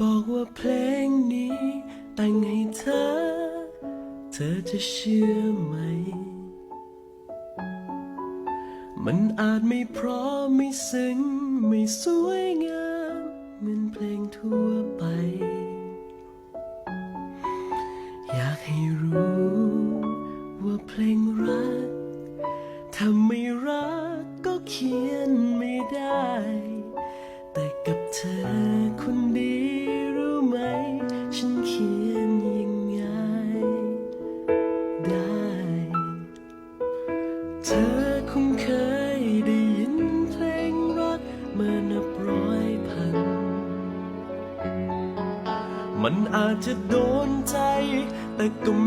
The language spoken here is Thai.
บอกว่าเพลงนี้ แต่งให้เธอ เธอจะเชื่อไหม มันอาจไม่เพราะไม่ซึ้งไม่สวยงามเหมือนเพลงทั่วไป อยากให้รู้ ว่าเพลงรักถ้าไม่รักก็เขียน เธอคงเคยได้ยินเพลงรักมานับร้อยพัน มันอาจจะโดนใจแต่ก็